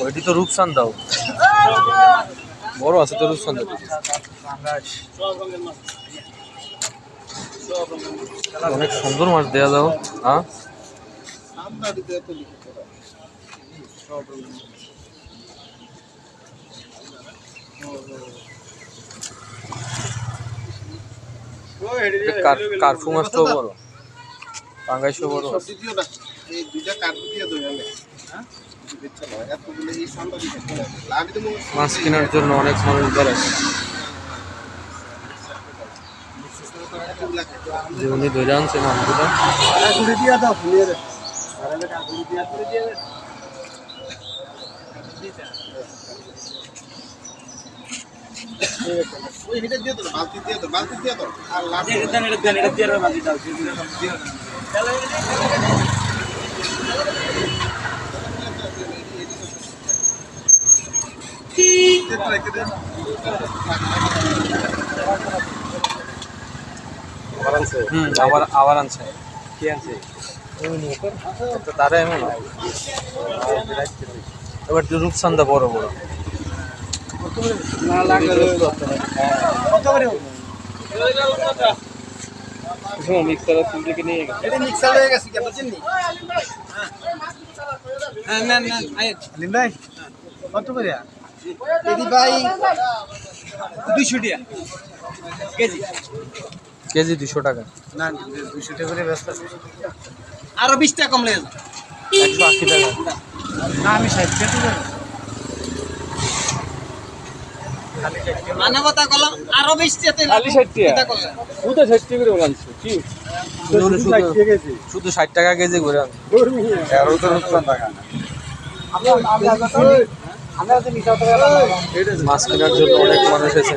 ওইটি তো রূপসান দাও। বড় আছে তো রূপসান দাও। অনেক সুন্দর মাছ দেয়া দাও হ্যাঁ? কার কার্ফু মাছটাও বড়। পাঙ্গাইশও বড় আছে। মাছ কেনার জন্য অনেক মানুষ যে উনি ধরে আনছে মাছগুলো। হুম আবার আনছে। কি আনছে? তারা এমন এবার রূপসান্দা বড় বড়। মিক্সার থেকে নিয়ে গেছে আলিম ভাই কত করে দিদি ভাই দুইশো টাকা কেজি কেজি দুশো টাকা। না দুশো টাকা করে ব্যস্ত আছে আরও বিশ টাকা। কম লেগে টাকা না আমি ষাট টাকা করে মানবতা কলম আরও বিশ টাকা খালি ষাট টাকা? চিন্তা করলেন। শুধু ষাট টাকা করে বলছো কি? শুধু- শুধু ষাট টাকা কেজি? করে এগারো তো টাকা মাছ কেনার জন্য অনেক মানুষ এসে।